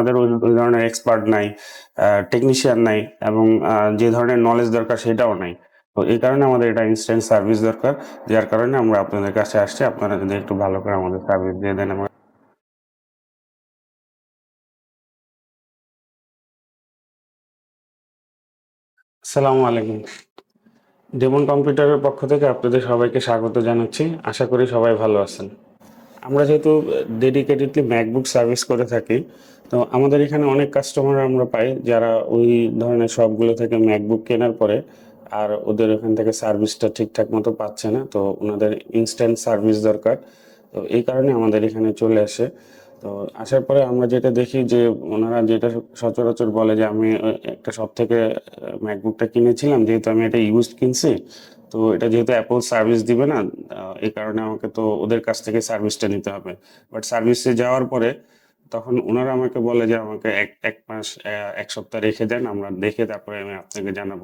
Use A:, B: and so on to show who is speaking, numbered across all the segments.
A: আপনাদের ওই ধরনের এক্সপার্ট নাই টেকনিশিয়ান নাই এবং যে ধরনের নলেজ দরকার সেটাও নাই। তো এই কারণে আমাদের এটা ইনস্ট্যান্ট সার্ভিস দরকার, যার কারণে আমরা আপনাদের কাছে আসছি, আপনারা যদি একটু ভালো করে আমাদের সার্ভিস দিয়ে দেন আমরা আসসালামু আলাইকুম। ডেমন কম্পিউটারের পক্ষ থেকে আপনাদের সবাইকে স্বাগত জানাচ্ছি। আশা করি সবাই ভালো আছেন। আমরা যেহেতু ডেডিকেটেডলি ম্যাকবুক সার্ভিস করে থাকি, তো আমাদের এখানে অনেক কাস্টমার আমরা পাই যারা ওই ধরনের শপগুলো থেকে ম্যাকবুক কেনার পরে আর ওদের ওখান থেকে সার্ভিসটা ঠিকঠাক মতো পাচ্ছে না, তো ওনাদের ইনস্ট্যান্ট সার্ভিস দরকার। তো এই কারণে আমাদের এখানে চলে আসে। তো আসার পরে আমরা যেটা দেখি যে ওনারা যেটা সচরাচর বলে যে আমি একটা সব থেকে ম্যাকবুকটা কিনেছিলাম, যেহেতু আমি এটা ইউজ কিনছি তো এটা যেহেতু অ্যাপল সার্ভিস দিবে না এ কারণে আমাকে তো ওদের কাছ থেকে সার্ভিসটা নিতে হবে। বাট সার্ভিসে যাওয়ার পরে তখন ওনারা আমাকে বলে যে আমাকে এক এক মাস এক সপ্তাহ রেখে দেন, আমরা দেখে তারপরে আমি আপনাকে জানাব।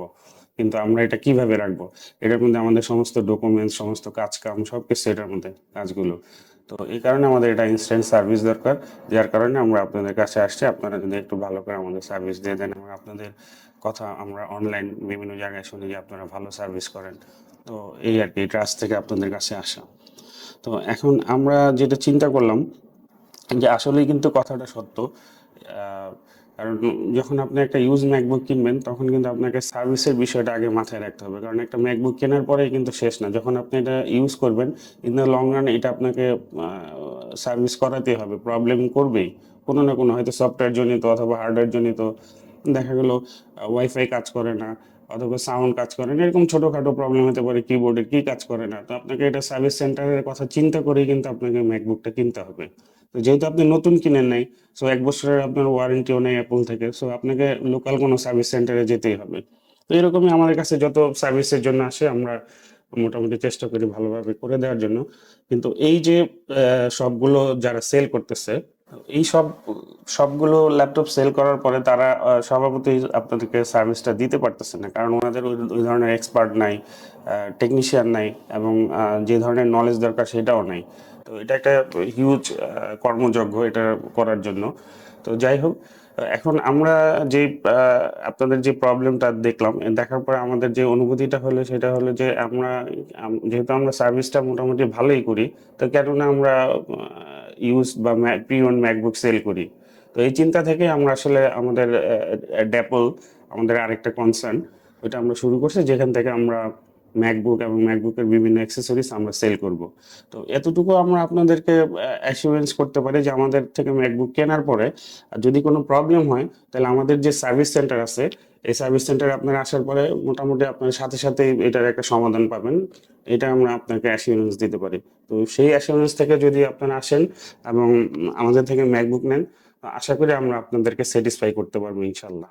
A: কিন্তু আমরা এটা কীভাবে রাখব? এটার মধ্যে আমাদের সমস্ত ডকুমেন্টস সমস্ত কাজ কাম সব কিছু এটার মধ্যে, কাজগুলো। তো এই কারণে আমাদের এটা ইনস্ট্যান্ট সার্ভিস দরকার। যার কারণে আমরা আপনাদের কাছে আসছি। আপনারা যদি একটু ভালো করে আমাদের সার্ভিস দিয়ে দেন এবং আপনাদের কথা আমরা অনলাইন বিভিন্ন জায়গায় শুনি যে আপনারা ভালো সার্ভিস করেন। তো এই আর কি ট্রাস্ট থেকে আপনাদের কাছে আসা। তো এখন আমরা যেটা চিন্তা করলাম যে আসলেই কিন্তু কথাটা সত্য। কারণ যখন আপনি একটা ইউজ ম্যাকবুক কিনবেন, তখন কিন্তু আপনাকে সার্ভিসের বিষয়টা আগে মাথায় রাখতে হবে। কারণ একটা ম্যাকবুক কেনার পরেই কিন্তু শেষ না। যখন আপনি এটা ইউজ করবেন ইন দ্য লং রান এটা আপনাকে সার্ভিস করাতে হবে। প্রবলেম করবেই। কোনো না কোনো হয়তো সফটওয়্যার জনিত অথবা হার্ডওয়্যার জনিত দেখা গেল ওয়াইফাই কাজ করে না অথবা সাউন্ড কাজ করে না। এরকম ছোটোখাটো প্রবলেম হতে পারে কিবোর্ডের কী কাজ করে না। তো আপনাকে এটা সার্ভিস সেন্টারের কথা চিন্তা করেই কিন্তু আপনাকে ম্যাকবুকটা কিনতে হবে। তো যেহেতু আপনি নতুন কিনেন নাই সো এক বছরের আপনার ওয়ারেন্টিও নেই অ্যাপল থেকে সো আপনাকে লোকাল কোনো সার্ভিস সেন্টারে যেতেই হবে। তো এরকমই আমাদের কাছে যত সার্ভিসের জন্য আসে, আমরা মোটামুটি চেষ্টা করি ভালোভাবে করে দেওয়ার জন্য। কিন্তু এই যে সবগুলো যারা সেল করতেছে এই সব, সবগুলো ল্যাপটপ সেল করার পরে তারা স্বভাবতই আপনাদেরকে সার্ভিসটা দিতে পারতেছে না। কারণ ওনাদের ওই ধরনের এক্সপার্ট নাই টেকনিশিয়ান নাই এবং যে ধরনের নলেজ দরকার সেটাও নাই। তো এটা একটা হিউজ কর্মযজ্ঞ এটা করার জন্য। তো যাই হোক, এখন আমরা যে আপনাদের যে প্রবলেমটা দেখলাম দেখার পরে আমাদের যে অনুভূতিটা হলো সেটা হলো যে আমরা যেহেতু আমরা সার্ভিসটা মোটামুটি ভালোই করি, তো কেননা আমরা ইউজ বা প্রি ওন ম্যাকবুক সেল করি। তো এই চিন্তা থেকে আমরা আসলে আমাদের ড্যাপল আমাদের আরেকটা কনসার্ন ওইটা আমরা শুরু করছি, যেখান থেকে আমরা ম্যাকবুক এবং ম্যাকবুকের বিভিন্ন অ্যাক্সেসরিজ আমরা সেল করব। তো এতটুকু আমরা আপনাদেরকে অ্যাসিওরেন্স করতে পারি যে আমাদের থেকে ম্যাকবুক কেনার পরে যদি কোনো প্রবলেম হয়, তাহলে আমাদের যে সার্ভিস সেন্টার আছে, এই সার্ভিস সেন্টারে আপনারা আসার পরে মোটামুটি আপনার সাথে সাথেই এটার একটা সমাধান পাবেন। এটা আমরা আপনাকে অ্যাসিওরেন্স দিতে পারি। তো সেই অ্যাসিওরেন্স থেকে যদি আপনারা আসেন এবং আমাদের থেকে ম্যাকবুক নেন, আশা করি আমরা আপনাদেরকে স্যাটিসফাই করতে পারব ইনশাল্লাহ